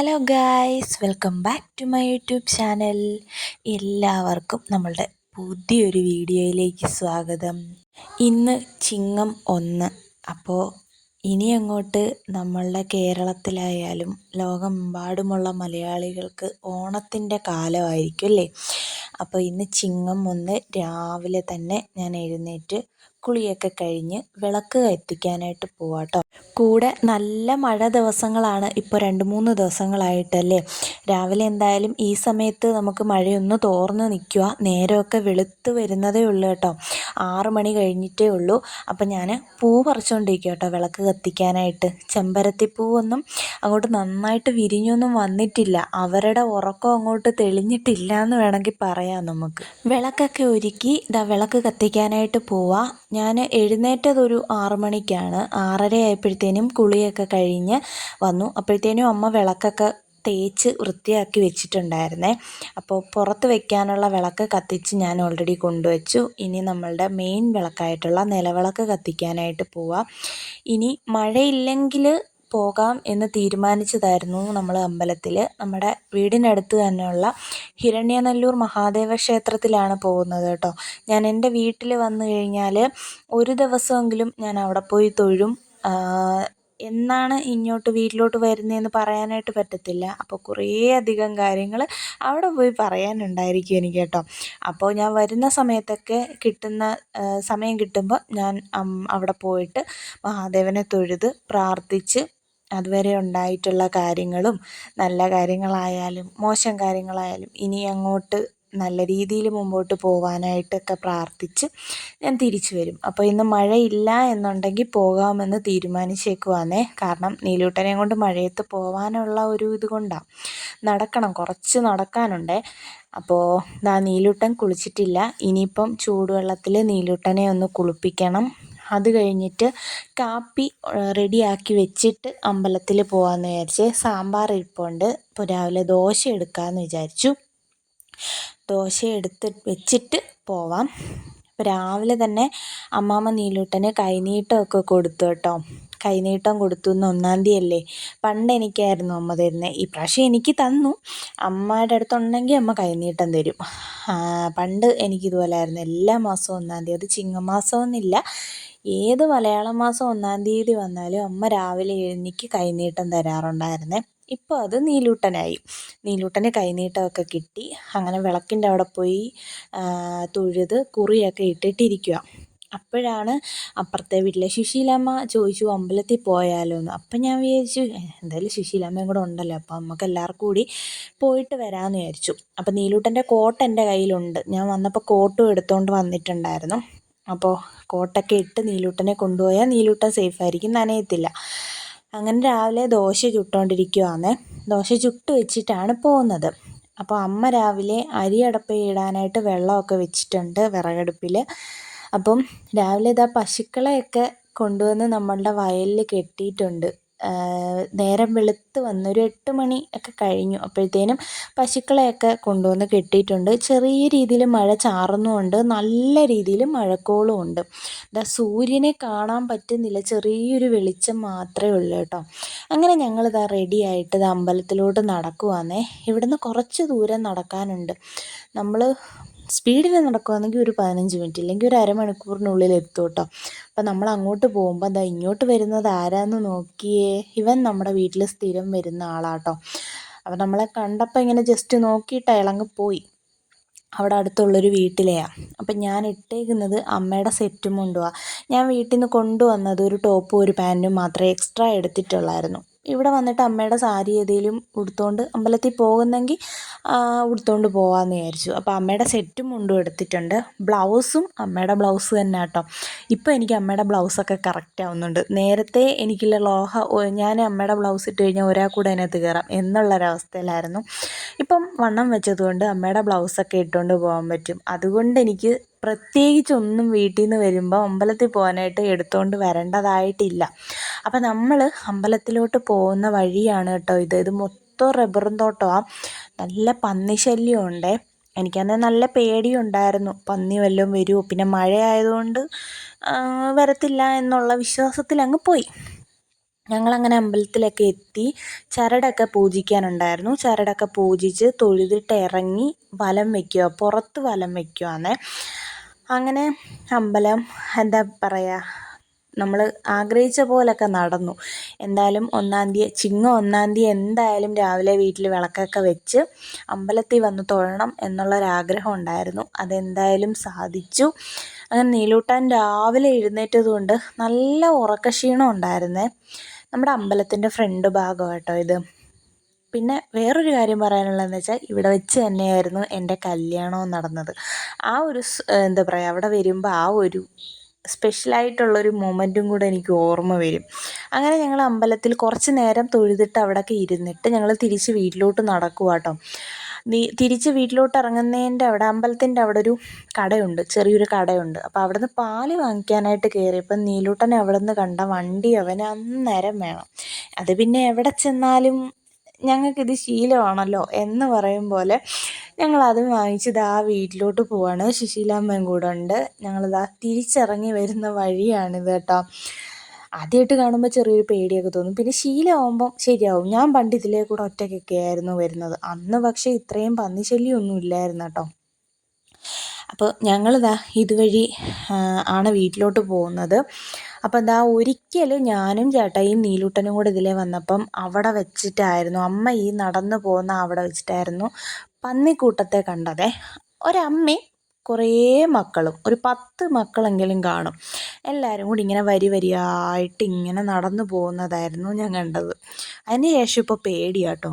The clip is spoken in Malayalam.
Hello guys welcome back to my YouTube channel എല്ലാവർക്കും നമ്മളുടെ പുതിയൊരു വീഡിയോയിലേക്ക് സ്വാഗതം. ഇന്ന് ചിങ്ങം ഒന്ന്. അപ്പോൾ ഇനി അങ്ങോട്ട് നമ്മളുടെ കേരളത്തിലായാലും ലോകമെമ്പാടുമുള്ള മലയാളികൾക്ക് ഓണത്തിന്റെ കാലമായിരിക്കും അല്ലേ? അപ്പോൾ ഇന്ന് ചിങ്ങം ഒന്ന് രാവിലെ തന്നെ ഞാൻ എഴുന്നേറ്റ് കുളിയൊക്കെ കഴിഞ്ഞ് വിളക്ക് കത്തിക്കാനായിട്ട് പോവാട്ടോ. കൂടെ നല്ല മഴ ദിവസങ്ങളാണ് ഇപ്പോൾ രണ്ട് മൂന്ന് ദിവസങ്ങളായിട്ടല്ലേ? രാവിലെ എന്തായാലും ഈ സമയത്ത് നമുക്ക് മഴയൊന്ന് തോർന്ന് നിൽക്കുക നേരമൊക്കെ വെളുത്ത് വരുന്നതേ ഉള്ളൂ കേട്ടോ. ആറ് മണി കഴിഞ്ഞിട്ടേ ഉള്ളൂ. അപ്പം ഞാൻ പൂ പറിച്ചുകൊണ്ടിരിക്കുക കേട്ടോ വിളക്ക് കത്തിക്കാനായിട്ട്. ചെമ്പരത്തി പൂവൊന്നും അങ്ങോട്ട് നന്നായിട്ട് വിരിഞ്ഞൊന്നും വന്നിട്ടില്ല. അവരുടെ ഉറക്കം അങ്ങോട്ട് തെളിഞ്ഞിട്ടില്ല എന്ന് വേണമെങ്കിൽ പറയാം നമുക്ക്. വിളക്കൊക്കെ ഒരുക്കി ഇതാ വിളക്ക് കത്തിക്കാനായിട്ട് പോവാം. ഞാൻ എഴുന്നേറ്റതൊരു ആറ് മണിക്കാണ്. ആറര ആയപ്പോഴത്തേനും കുളിയൊക്കെ കഴിഞ്ഞ് വന്നു. അപ്പോഴത്തേനും അമ്മ വിളക്കൊക്കെ തേച്ച് വൃത്തിയാക്കി വെച്ചിട്ടുണ്ടായിരുന്നേ. അപ്പോൾ പുറത്ത് വെക്കാനുള്ള വിളക്ക് കത്തിച്ച് ഞാൻ ഓൾറെഡി കൊണ്ടുവച്ചു. ഇനി നമ്മളുടെ മെയിൻ വിളക്കായിട്ടുള്ള നിലവിളക്ക് കത്തിക്കാനായിട്ട് പോവാം. ഇനി മഴയില്ലെങ്കിൽ പോകാം എന്ന് തീരുമാനിച്ചതായിരുന്നു നമ്മൾ അമ്പലത്തിൽ നമ്മുടെ വീടിനടുത്ത് തന്നെയുള്ള ഹിരണ്യനല്ലൂർ മഹാദേവ ക്ഷേത്രത്തിലാണ് പോകുന്നത് കേട്ടോ. ഞാൻ എന്റെ വീട്ടിൽ വന്നു കഴിഞ്ഞാൽ ഒരു ദിവസമെങ്കിലും ഞാൻ അവിടെ പോയി തൊഴും. എന്നാണ് ഇങ്ങോട്ട് വീട്ടിലോട്ട് വരുന്നതെന്ന് പറയാനായിട്ട് പറ്റത്തില്ല. അപ്പോൾ കുറേ അധികം കാര്യങ്ങൾ അവിടെ പോയി പറയാനുണ്ടായിരിക്കും എനിക്ക് കേട്ടോ അപ്പോൾ ഞാൻ വരുന്ന സമയത്തൊക്കെ കിട്ടുന്ന സമയം കിട്ടുമ്പോൾ ഞാൻ അവിടെ പോയിട്ട് മഹാദേവനെ തൊഴുത് പ്രാർത്ഥിച്ച് അതുവരെ ഉണ്ടായിട്ടുള്ള കാര്യങ്ങളും നല്ല കാര്യങ്ങളായാലും മോശം കാര്യങ്ങളായാലും ഇനി അങ്ങോട്ട് നല്ല രീതിയിൽ മുമ്പോട്ട് പോകാനായിട്ടൊക്കെ പ്രാർത്ഥിച്ച് ഞാൻ തിരിച്ചു വരും. അപ്പോൾ ഇന്ന് മഴയില്ല എന്നുണ്ടെങ്കിൽ പോകാമെന്ന് തീരുമാനിച്ചേക്കുവാന്നേ. കാരണം നീലൂട്ടനെയും കൊണ്ട് മഴയത്ത് പോകാനുള്ള ഒരു ഇത് കൊണ്ടാണ് നടക്കണം കുറച്ച് നടക്കാനുണ്ടേ. അപ്പോൾ ദാ നീലൂട്ടൻ കുളിച്ചിട്ടില്ല. ഇനിയിപ്പം ചൂടുവെള്ളത്തിൽ നീലൂട്ടനെ ഒന്ന് കുളിപ്പിക്കണം. അത് കഴിഞ്ഞിട്ട് കാപ്പി റെഡിയാക്കി വെച്ചിട്ട് അമ്പലത്തിൽ പോകാമെന്ന് വിചാരിച്ച് സാമ്പാർ ഇരിപ്പുണ്ട്. ഇപ്പോൾ രാവിലെ ദോശ എടുക്കാമെന്ന് വിചാരിച്ചു. ദോശ എടുത്ത് വെച്ചിട്ട് പോവാം. അപ്പോൾ രാവിലെ തന്നെ അമ്മാമ്മ നീലൂട്ടന് കൈനീട്ടമൊക്കെ കൊടുത്തു കേട്ടോ. കൈനീട്ടം കൊടുത്തു എന്ന് ഒന്നാം തീയതി അല്ലേ പണ്ട് എനിക്കായിരുന്നു അമ്മ തരുന്നത് ഈ പ്രാവശ്യം എനിക്ക് തന്നു. അമ്മയുടെ അടുത്തുണ്ടെങ്കിൽ അമ്മ കൈനീട്ടം തരും. പണ്ട് എനിക്കിതുപോലെ ആയിരുന്നു. എല്ലാ മാസവും ഒന്നാം തീയതി. അത് ചിങ്ങമാസമൊന്നുമില്ല. ഏത് മലയാള മാസം ഒന്നാം തീയതി വന്നാലും അമ്മ രാവിലെ എഴുന്നേക്ക് കൈനീട്ടം തരാറുണ്ടായിരുന്നേ. ഇപ്പോൾ അത് നീലൂട്ടനായി. നീലൂട്ടന് കൈനീട്ടമൊക്കെ കിട്ടി. അങ്ങനെ വിളക്കിന്റെ അവിടെ പോയി തൊഴുത് കുറിയൊക്കെ ഇട്ടിട്ടിരിക്കുക അപ്പോഴാണ് അപ്പുറത്തെ വീട്ടിലെ സുശീലമ്മ ചോദിച്ചു അമ്പലത്തിൽ പോയാലോ എന്ന് അപ്പം ഞാൻ വിചാരിച്ചു എന്തായാലും സുശീലമ്മയും കൂടെ ഉണ്ടല്ലോ. അപ്പോൾ നമുക്ക് എല്ലാവർക്കും കൂടി പോയിട്ട് വരാമെന്ന് വിചാരിച്ചു. അപ്പോൾ നീലൂട്ടന്റെ കോട്ട് എന്റെ കയ്യിലുണ്ട്. ഞാൻ വന്നപ്പോൾ കോട്ടും എടുത്തുകൊണ്ട് വന്നിട്ടുണ്ടായിരുന്നു. അപ്പോൾ കോട്ടൊക്കെ ഇട്ട് നീലൂട്ടനെ കൊണ്ടുപോയാൽ നീലൂട്ടൻ സേഫായിരിക്കും നനയത്തില്ല. അങ്ങനെ രാവിലെ ദോശ ചുട്ടുകൊണ്ടിരിക്കുവാണ് ദോശ ചുട്ട് വെച്ചിട്ടാണ് പോകുന്നത് അപ്പോൾ അമ്മ രാവിലെ അരി അടപ്പയിടാനായിട്ട് വെള്ളമൊക്കെ വെച്ചിട്ടുണ്ട് വിറകടുപ്പിൽ. അപ്പം രാവിലെ ഇതാ പശുക്കളെയൊക്കെ കൊണ്ടുവന്ന് നമ്മളുടെ വയലിൽ കെട്ടിയിട്ടുണ്ട്. നേരം വെളുത്ത് വന്ന് ഒരു എട്ട് മണി ഒക്കെ കഴിഞ്ഞു. അപ്പോഴത്തേനും പശുക്കളെയൊക്കെ കൊണ്ടുവന്ന് കെട്ടിയിട്ടുണ്ട്. ചെറിയ രീതിയിൽ മഴ ചാറുന്നുമുണ്ട്. നല്ല രീതിയിൽ മഴക്കോളും ഉണ്ട് ദാ സൂര്യനെ കാണാൻ പറ്റുന്നില്ല. ചെറിയൊരു വെളിച്ചം മാത്രമേ ഉള്ളൂ കേട്ടോ. അങ്ങനെ ഞങ്ങളിതാ റെഡി ആയിട്ട് ഇത് അമ്പലത്തിലോട്ട് നടക്കുവാന്നേ. ഇവിടുന്ന് കുറച്ച് ദൂരം നടക്കാനുണ്ട്. നമ്മൾ സ്പീഡിൽ നടക്കുകയാണെങ്കിൽ ഒരു പതിനഞ്ച് മിനിറ്റ് ഇല്ലെങ്കിൽ ഒരു അരമണിക്കൂറിനുള്ളിൽ എത്തും കേട്ടോ. അപ്പം നമ്മൾ അങ്ങോട്ട് പോകുമ്പോൾ എന്താ ഇങ്ങോട്ട് വരുന്നത് ആരാന്ന് നോക്കിയേ. ഇവൻ നമ്മുടെ വീട്ടിൽ സ്ഥിരം വരുന്ന ആളാട്ടോ അപ്പം നമ്മളെ കണ്ടപ്പോൾ ഇങ്ങനെ ജസ്റ്റ് നോക്കിയിട്ട് അയാളങ്ങ് പോയി. അവിടെ അടുത്തുള്ളൊരു വീട്ടിലെയാണ് അപ്പം ഞാൻ ഇട്ടേക്കുന്നത് അമ്മയുടെ സെറ്റും കൊണ്ടുപോവാ ഞാൻ വീട്ടിൽ നിന്ന് കൊണ്ടുവന്നത് ഒരു ടോപ്പും ഒരു പാന്റും മാത്രമേ എക്സ്ട്രാ എടുത്തിട്ടുള്ളായിരുന്നു. ഇവിടെ വന്നിട്ട് അമ്മയുടെ സാരി ഏതെങ്കിലും ഉടുത്തുകൊണ്ട് അമ്പലത്തിൽ പോകുന്നെങ്കിൽ ഉടുത്തുകൊണ്ട് പോകാമെന്ന് വിചാരിച്ചു. അപ്പോൾ അമ്മയുടെ സെറ്റും മുണ്ടും എടുത്തിട്ടുണ്ട്. ബ്ലൗസും അമ്മയുടെ ബ്ലൗസ് തന്നെ കേട്ടോ ഇപ്പോൾ എനിക്ക് അമ്മയുടെ ബ്ലൗസൊക്കെ കറക്റ്റ് ആവുന്നുണ്ട്. നേരത്തെ എനിക്കുള്ള ലോഹ ഞാൻ അമ്മയുടെ ബ്ലൗസ് ഇട്ട് കഴിഞ്ഞാൽ ഒരാൾ കൂടെ അതിനകത്ത് കയറാം എന്നുള്ളൊരവസ്ഥയിലായിരുന്നു. ഇപ്പം വണ്ണം വെച്ചതുകൊണ്ട് അമ്മയുടെ ബ്ലൗസൊക്കെ ഇട്ടുകൊണ്ട് പോകാൻ പറ്റും. അതുകൊണ്ട് എനിക്ക് പ്രത്യേകിച്ചൊന്നും വീട്ടിൽ നിന്ന് വരുമ്പോൾ അമ്പലത്തിൽ പോകാനായിട്ട് എടുത്തുകൊണ്ട് വരേണ്ടതായിട്ടില്ല. അപ്പം നമ്മൾ അമ്പലത്തിലോട്ട് പോകുന്ന വഴിയാണ് കേട്ടോ ഇത്. ഇത് മൊത്തം റബ്ബറും തോട്ടമാണ് നല്ല പന്നി ശല്യം ഉണ്ടേ എനിക്കന്ന് നല്ല പേടിയുണ്ടായിരുന്നു. പന്നി വല്ലതും വരുമോ പിന്നെ മഴ ആയതുകൊണ്ട് വരത്തില്ല എന്നുള്ള വിശ്വാസത്തിൽ അങ്ങ് പോയി. ഞങ്ങളങ്ങനെ അമ്പലത്തിലൊക്കെ എത്തി ചരടൊക്കെ പൂജിക്കാനുണ്ടായിരുന്നു. ചരടൊക്കെ പൂജിച്ച് തൊഴുതിട്ട് ഇറങ്ങി വലം വയ്ക്കുക പുറത്ത് വലം വയ്ക്കുവാണേ അങ്ങനെ അമ്പലം എന്താ പറയുക നമ്മൾ ആഗ്രഹിച്ച പോലൊക്കെ നടന്നു. എന്തായാലും ഒന്നാം തീയതി ചിങ്ങം ഒന്നാം തീയതി എന്തായാലും രാവിലെ വീട്ടിൽ വിളക്കൊക്കെ വെച്ച് അമ്പലത്തിൽ വന്ന് തൊഴണം എന്നുള്ളൊരാഗ്രഹം ഉണ്ടായിരുന്നു. അതെന്തായാലും സാധിച്ചു. അങ്ങനെ നീലൂട്ടാൻ രാവിലെ എഴുന്നേറ്റത് കൊണ്ട് നല്ല ഉറക്കക്ഷീണം ഉണ്ടായിരുന്നേ. നമ്മുടെ അമ്പലത്തിന്റെ ഫ്രണ്ട് ഭാഗം കേട്ടോ ഇത്. പിന്നെ വേറൊരു കാര്യം പറയാനുള്ളതെന്ന് വെച്ചാൽ ഇവിടെ വെച്ച് തന്നെയായിരുന്നു എന്റെ കല്യാണവും നടന്നത്. ആ ഒരു എന്താ പറയുക അവിടെ വരുമ്പോൾ ആ ഒരു സ്പെഷ്യലായിട്ടുള്ളൊരു മൊമെന്റും കൂടെ എനിക്ക് ഓർമ്മ വരും. അങ്ങനെ ഞങ്ങൾ അമ്പലത്തിൽ കുറച്ച് നേരം തൊഴുതിട്ട് അവിടെയൊക്കെ ഇരുന്നിട്ട് ഞങ്ങൾ തിരിച്ച് വീട്ടിലോട്ട് നടക്കുക കേട്ടോ നീ തിരിച്ച് വീട്ടിലോട്ട് ഇറങ്ങുന്നതിന്റെ അവിടെ അമ്പലത്തിന്റെ അവിടെ ഒരു കടയുണ്ട് ചെറിയൊരു കടയുണ്ട്. അപ്പോൾ അവിടെ നിന്ന് പാൽ വാങ്ങിക്കാനായിട്ട് കയറിയപ്പം നീലൂട്ടനെ അവിടെ നിന്ന് കണ്ട വണ്ടി അവന് അന്നേരം വേണം. അത് പിന്നെ എവിടെ ചെന്നാലും ഞങ്ങൾക്കിത് ശീലമാണല്ലോ എന്ന് പറയും പോലെ ഞങ്ങളത് വാങ്ങിച്ച് ആ വീട്ടിലോട്ട് പോവാണ്. സുശീലാമ്മയും കൂടെ ഉണ്ട്. ഞങ്ങളിതാ തിരിച്ചിറങ്ങി വരുന്ന വഴിയാണിത് കേട്ടോ. ആദ്യമായിട്ട് കാണുമ്പോൾ ചെറിയൊരു പേടിയൊക്കെ തോന്നും. പിന്നെ ശീലമാകുമ്പം ശരിയാവും. ഞാൻ പണ്ട് ഇതിലേ കൂടെ ഒറ്റയ്ക്കൊക്കെ ആയിരുന്നു വരുന്നത്. അന്ന് പക്ഷേ ഇത്രയും പന്നിശല്യമൊന്നും ഇല്ലായിരുന്നു കേട്ടോ. അപ്പോൾ ഞങ്ങളിതാ ഇതുവഴി ആണ് വീട്ടിലോട്ട് പോകുന്നത്. അപ്പോൾ എന്താ ഒരിക്കൽ ഞാനും ചേട്ടായിയും നീലൂട്ടനും കൂടെ ഇതിലേ വന്നപ്പം അവിടെ വെച്ചിട്ടായിരുന്നു. അമ്മ ഈ നടന്നു പോകുന്ന അവിടെ വെച്ചിട്ടായിരുന്നു പന്നിക്കൂട്ടത്തെ കണ്ടതേ. ഒരമ്മയും കുറേ മക്കളും ഒരു പത്ത് മക്കളെങ്കിലും കാണും. എല്ലാവരും കൂടി ഇങ്ങനെ വരി വരിയായിട്ട് ഇങ്ങനെ നടന്നു പോകുന്നതായിരുന്നു ഞാൻ കണ്ടത്. അതിന് ശേഷം ഇപ്പോൾ പേടിയാട്ടോ.